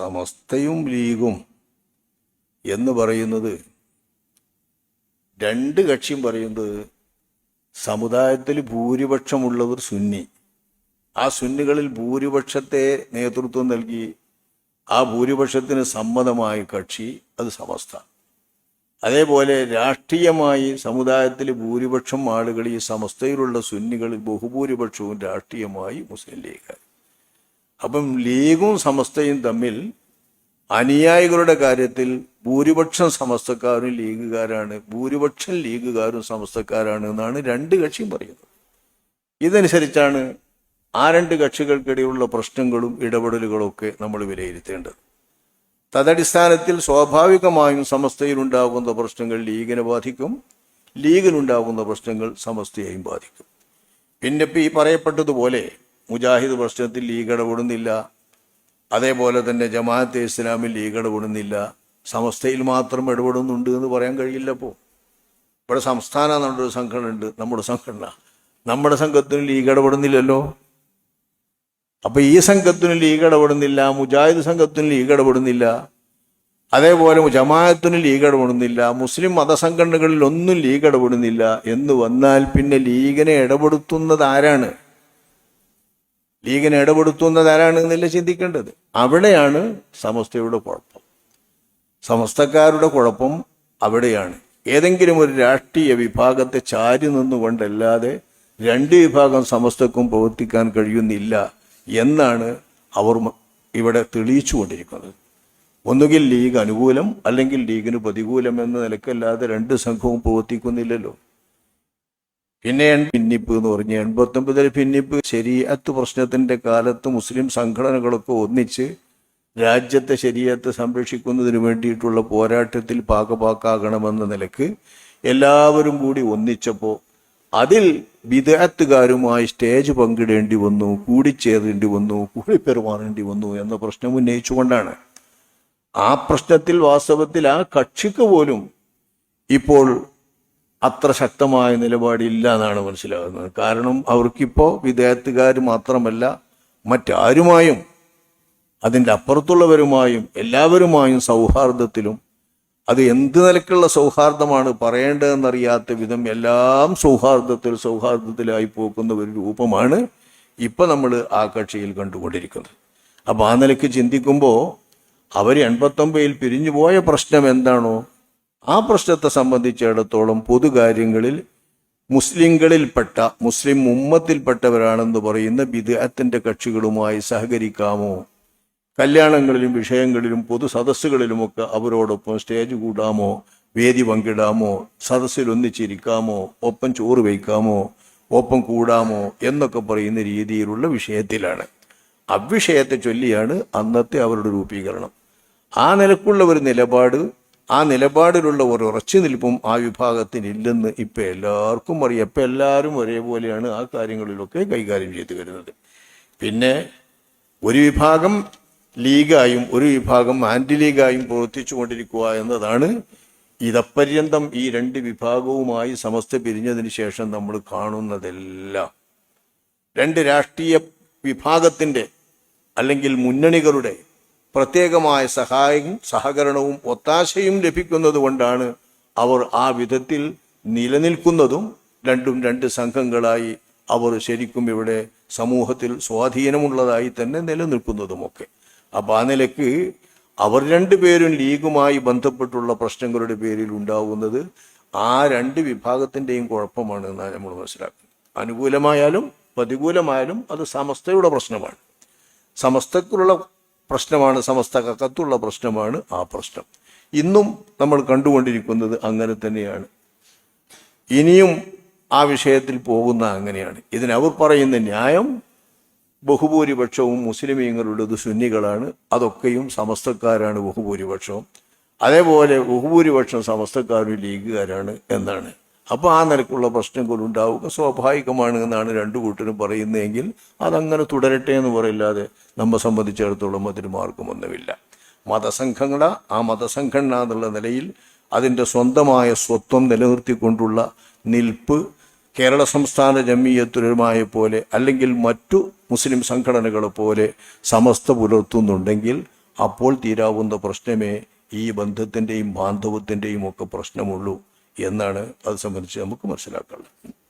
സമസ്തയും ലീഗും എന്ന് പറയുന്നത് രണ്ട് കക്ഷിയും പറയുന്നത് സമുദായത്തിൽ ഭൂരിപക്ഷമുള്ളവർ സുന്നി. ആ സുന്നികളിൽ ഭൂരിപക്ഷത്തെ നേതൃത്വം നൽകി ആ ഭൂരിപക്ഷത്തിന് സമ്മതമായ കക്ഷി അത് സമസ്ത. അതേപോലെ രാഷ്ട്രീയമായി സമുദായത്തിൽ ഭൂരിപക്ഷം ആളുകൾ ഈ സമസ്തയിലുള്ള സുന്നികളിൽ ബഹുഭൂരിപക്ഷവും രാഷ്ട്രീയമായി മുസ്ലിം ലീഗ് അപ്പം ലീഗും സമസ്തയും തമ്മിൽ അനുയായികളുടെ കാര്യത്തിൽ ഭൂരിപക്ഷം സമസ്തക്കാരും ലീഗുകാരാണ്. ഭൂരിപക്ഷം ലീഗുകാരും സമസ്തക്കാരാണ് എന്നാണ് രണ്ട് കക്ഷിയും പറയുന്നത്. ഇതനുസരിച്ചാണ് ആ രണ്ട് കക്ഷികൾക്കിടയിലുള്ള പ്രശ്നങ്ങളും ഇടപെടലുകളും ഒക്കെ നമ്മൾ വിലയിരുത്തേണ്ടത്. തദടിസ്ഥാനത്തിൽ സ്വാഭാവികമായും സമസ്തയിലുണ്ടാകുന്ന പ്രശ്നങ്ങൾ ലീഗിനെ ബാധിക്കും. ലീഗിനുണ്ടാകുന്ന പ്രശ്നങ്ങൾ സമസ്തയെയും ബാധിക്കും. പിന്നെ ഈ പറയപ്പെട്ടതുപോലെ മുജാഹിദ് പ്രശ്നത്തിൽ ലീഗ് ഇടപെടുന്നില്ല. അതേപോലെ തന്നെ ജമാഅത്തെ ഇസ്ലാമിൽ ലീഗ് ഇടപെടുന്നില്ല. സമസ്തയിൽ മാത്രം ഇടപെടുന്നുണ്ട് എന്ന് പറയാൻ കഴിയില്ല ഇപ്പോൾ ഇവിടെ സംസ്ഥാന നമ്മുടെ സംഘടന ഉണ്ട് നമ്മുടെ സംഘടന. നമ്മുടെ സംഘത്തിന് ലീഗ് ഇടപെടുന്നില്ലല്ലോ. അപ്പൊ ഈ സംഘത്തിന് ലീഗ് ഇടപെടുന്നില്ല. മുജാഹിദ് സംഘത്തിന് ലീഗ് ഇടപെടുന്നില്ല. അതേപോലെ ജമാഅത്തിന് ലീഗ് ഇടപെടുന്നില്ല. മുസ്ലിം മതസംഘടനകളിൽ ഒന്നും ലീഗ് ഇടപെടുന്നില്ല. എന്ന് വന്നാൽ പിന്നെ ലീഗിനെ ഇടപെടുത്തുന്നത് ആരാണ്? ലീഗിനെ ഇടപെടുത്തുന്നത് ആരാണ് എന്നല്ല ചിന്തിക്കേണ്ടത്? അവിടെയാണ് സമസ്തയുടെ കുഴപ്പം. സമസ്തക്കാരുടെ കുഴപ്പം അവിടെയാണ്. ഏതെങ്കിലും ഒരു രാഷ്ട്രീയ വിഭാഗത്തെ ചാരി നിന്നുകൊണ്ടല്ലാതെ രണ്ട് വിഭാഗം സമസ്തക്കും പ്രവർത്തിക്കാൻ കഴിയുന്നില്ല എന്നാണ് അവർ ഇവിടെ ഇവിടെ തെളിയിച്ചുകൊണ്ടിരിക്കുന്നത്. ഒന്നുകിൽ ലീഗ് അനുകൂലം അല്ലെങ്കിൽ ലീഗിന് പ്രതികൂലം എന്ന നിലക്കല്ലാതെ രണ്ട് സംഘവും പ്രവർത്തിക്കുന്നില്ലല്ലോ. പിന്നെ ഭിന്നിപ്പ് എന്ന് പറഞ്ഞ എൺപത്തൊമ്പതിൽ ഭിന്നിപ്പ്. ശരീഅത്ത് പ്രശ്നത്തിന്റെ കാലത്ത് മുസ്ലിം സംഘടനകളൊക്കെ ഒന്നിച്ച് രാജ്യത്തെ ശരീരത്തെ സംരക്ഷിക്കുന്നതിന് വേണ്ടിയിട്ടുള്ള പോരാട്ടത്തിൽ പാകപാക്കാകണമെന്ന നിലയ്ക്ക് എല്ലാവരും കൂടി ഒന്നിച്ചപ്പോൾ അതിൽ വിദേഹത്തുകാരുമായി സ്റ്റേജ് പങ്കിടേണ്ടി വന്നു കൂടിച്ചേരേണ്ടി വന്നു കൂടി കൂടിപ്പെരുമാറേണ്ടി വന്നു എന്ന പ്രശ്നം ഉന്നയിച്ചുകൊണ്ടാണ്. ആ പ്രശ്നത്തിൽ വാസ്തവത്തിൽ ആ കക്ഷിക്ക് പോലും ഇപ്പോൾ അത്ര ശക്തമായ നിലപാടില്ല എന്നാണ് മനസ്സിലാകുന്നത്. കാരണം അവർക്കിപ്പോൾ വിദേഹത്തുകാർ മാത്രമല്ല മറ്റാരുമായും അതിന്റെ അപ്പുറത്തുള്ളവരുമായും എല്ലാവരുമായും സൗഹാർദ്ദത്തിലും അത് എന്ത് നിലക്കുള്ള സൗഹാർദ്ദമാണ് പറയേണ്ടതെന്നറിയാത്ത വിധം എല്ലാം സൗഹാർദ്ദത്തിൽ സൗഹാർദ്ദത്തിലായി പോകുന്ന ഒരു രൂപമാണ് ഇപ്പം നമ്മൾ ആ കക്ഷിയിൽ കണ്ടുകൊണ്ടിരിക്കുന്നത്. അപ്പോൾ ആ നിലയ്ക്ക് ചിന്തിക്കുമ്പോൾ അവർ എൺപത്തൊമ്പതിൽ പിരിഞ്ഞു പോയ പ്രശ്നം എന്താണോ ആ പ്രശ്നത്തെ സംബന്ധിച്ചിടത്തോളം പൊതുകാര്യങ്ങളിൽ മുസ്ലിങ്ങളിൽപ്പെട്ട മുസ്ലിം ഉമ്മത്തിൽപ്പെട്ടവരാണെന്ന് പറയുന്ന വിദേഹത്തിന്റെ കക്ഷികളുമായി സഹകരിക്കാമോ? കല്യാണങ്ങളിലും വിഷയങ്ങളിലും പൊതു സദസ്സുകളിലുമൊക്കെ അവരോടൊപ്പം സ്റ്റേജ് കൂടാമോ? വേദി പങ്കിടാമോ? സദസ്സിൽ ഒന്നിച്ചിരിക്കാമോ? ഒപ്പം ചോറ് വയ്ക്കാമോ? ഒപ്പം കൂടാമോ? എന്നൊക്കെ പറയുന്ന രീതിയിലുള്ള വിഷയത്തിലാണ്. അവിഷയത്തെ ചൊല്ലിയാണ് അന്നത്തെ അവരുടെ രൂപീകരണം. ആ നിലക്കുള്ള ഒരു നിലപാട് ആ നിലപാടിലുള്ള ഒരു ഉറച്ചു നിൽപ്പും ആ വിഭാഗത്തിന് ഇല്ലെന്ന് ഇപ്പം എല്ലാവർക്കും അറിയാം. ഇപ്പം എല്ലാവരും ഒരേപോലെയാണ് ആ കാര്യങ്ങളിലൊക്കെ കൈകാര്യം ചെയ്തു വരുന്നത്. പിന്നെ ഒരു വിഭാഗം ലീഗായും ഒരു വിഭാഗം ആന്റി ലീഗായും പ്രവർത്തിച്ചു കൊണ്ടിരിക്കുക എന്നതാണ് ഇതപര്യന്തം ഈ രണ്ട് വിഭാഗവുമായി സമസ്ത പിരിഞ്ഞതിന് ശേഷം നമ്മൾ കാണുന്നതെല്ലാം. രണ്ട് രാഷ്ട്രീയ വിഭാഗത്തിന്റെ അല്ലെങ്കിൽ മുന്നണികളുടെ പ്രത്യേകമായ സഹായവും സഹകരണവും ഒത്താശയും ലഭിക്കുന്നത് കൊണ്ടാണ് അവർ ആ വിധത്തിൽ നിലനിൽക്കുന്നതും രണ്ടും രണ്ട് സംഘങ്ങളായി അവർ ശരിക്കും ഇവിടെ സമൂഹത്തിൽ സ്വാധീനമുള്ളതായി തന്നെ നിലനിൽക്കുന്നതുമൊക്കെ. അപ്പം ആ നിലയ്ക്ക് അവർ രണ്ടുപേരും ലീഗുമായി ബന്ധപ്പെട്ടുള്ള പ്രശ്നങ്ങളുടെ പേരിൽ ഉണ്ടാകുന്നത് ആ രണ്ട് വിഭാഗത്തിന്റെയും കുഴപ്പമാണ് എന്നാണ് നമ്മൾ മനസ്സിലാക്കുന്നത്. അനുകൂലമായാലും പ്രതികൂലമായാലും അത് സമസ്തയുടെ പ്രശ്നമാണ്. സമസ്തക്കുള്ള പ്രശ്നമാണ് സമസ്ത കക്കത്തുള്ള പ്രശ്നമാണ് ആ പ്രശ്നം. ഇന്നും നമ്മൾ കണ്ടുകൊണ്ടിരിക്കുന്നത് അങ്ങനെ തന്നെയാണ്. ഇനിയും ആ വിഷയത്തിൽ പോകുന്ന അങ്ങനെയാണ്. ഇതിനവർ പറയുന്ന ന്യായം ബഹുഭൂരിപക്ഷവും മുസ്ലിമീങ്ങളുള്ളത് സുന്നികളാണ് അതൊക്കെയും സമസ്തക്കാരാണ് ബഹുഭൂരിപക്ഷവും. അതേപോലെ ബഹുഭൂരിപക്ഷം സമസ്തക്കാരും ലീഗുകാരാണ് എന്നാണ്. അപ്പോൾ ആ നിലക്കുള്ള പ്രശ്നങ്ങൾ ഉണ്ടാവുക. സ്വാഭാവികമാണ് എന്നാണ് രണ്ടു കൂട്ടരും പറയുന്നതെങ്കിൽ അതങ്ങനെ തുടരട്ടെ എന്ന് പറയില്ലാതെ നമ്മെ സംബന്ധിച്ചിടത്തോളം മറ്റൊരു മാർഗമൊന്നുമില്ല. മതസംഘങ്ങള ആ മതസംഘടന എന്നുള്ള നിലയിൽ അതിന്റെ സ്വന്തമായ സ്വത്വം നിലനിർത്തിക്കൊണ്ടുള്ള നിൽപ്പ് കേരള സംസ്ഥാന ജമീയത്തുലമായ പോലെ അല്ലെങ്കിൽ മറ്റു മുസ്ലിം സംഘടനകളെ പോലെ സമസ്ത പുലർത്തുന്നുണ്ടെങ്കിൽ അപ്പോൾ തീരാവുന്ന പ്രശ്നമേ ഈ ബന്ധത്തിന്റെയും ബാന്ധവത്തിന്റെയും ഒക്കെ പ്രശ്നമുള്ളൂ. എന്നാണ് അത് സംബന്ധിച്ച് നമുക്ക് മനസ്സിലാക്കാനുള്ളത്.